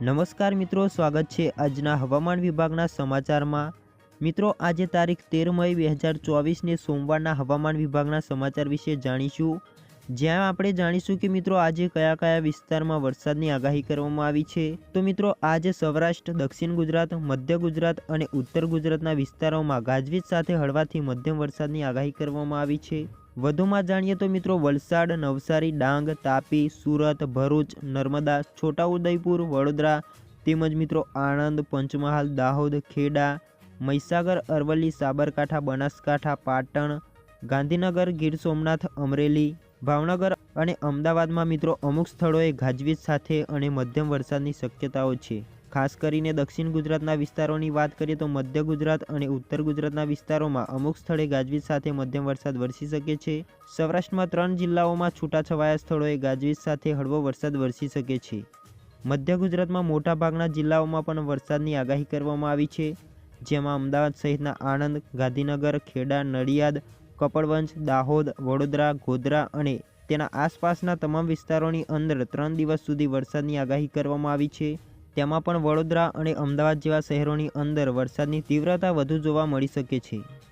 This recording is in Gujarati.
નમસ્કાર મિત્રો, સ્વાગત છે આજના હવામાન વિભાગના સમાચારમાં. મિત્રો, આજે તારીખ તેર મઈ બે હજાર ચોવીસને સોમવારના હવામાન વિભાગના સમાચાર વિશે જાણીશું. જ્યાં આપણે જાણીશું કે મિત્રો, આજે કયા કયા વિસ્તારમાં વરસાદની આગાહી કરવામાં આવી છે. તો મિત્રો, આજે સૌરાષ્ટ્ર, દક્ષિણ ગુજરાત, મધ્ય ગુજરાત અને ઉત્તર ગુજરાતના વિસ્તારોમાં ગાજવીજ સાથે હળવાથી મધ્યમ વરસાદની આગાહી કરવામાં આવી છે. વધુમાં જાણીએ તો મિત્રો વલસાડ, નવસારી, ડાંગ, તાપી, સુરત, ભરૂચ, નર્મદા, છોટાઉદેપુર, વડોદરા તેમજ મિત્રો આણંદ, પંચમહાલ, દાહોદ, ખેડા, મહીસાગર, અરવલ્લી, સાબરકાંઠા, બનાસકાંઠા, પાટણ, ગાંધીનગર, ગીર સોમનાથ, અમરેલી, ભાવનગર અને અમદાવાદમાં મિત્રો અમુક સ્થળોએ ગાજવીજ સાથે અને મધ્યમ વરસાદની શક્યતાઓ છે. ખાસ કરીને દક્ષિણ ગુજરાતના વિસ્તારોની વાત કરીએ તો મધ્ય ગુજરાત અને ઉત્તર ગુજરાતના વિસ્તારોમાં અમુક સ્થળે ગાજવીજ સાથે મધ્યમ વરસાદ વરસી શકે છે. સૌરાષ્ટ્રમાં ત્રણ જિલ્લાઓમાં છૂટાછવાયા સ્થળોએ ગાજવીજ સાથે હળવો વરસાદ વરસી શકે છે. મધ્ય ગુજરાતમાં મોટાભાગના જિલ્લાઓમાં પણ વરસાદની આગાહી કરવામાં આવી છે. જેમાં અમદાવાદ સહિતના આણંદ, ગાંધીનગર, ખેડા, નડિયાદ, કપડવંજ, દાહોદ, વડોદરા, ગોધરા અને તેના આસપાસના તમામ વિસ્તારોની અંદર ત્રણ દિવસ સુધી વરસાદની આગાહી કરવામાં આવી છે. તેમાં પણ વડોદરા અને અમદાવાદ જેવા શહેરોની અંદર વરસાદની તીવ્રતા વધુ જોવા મળી શકે છે.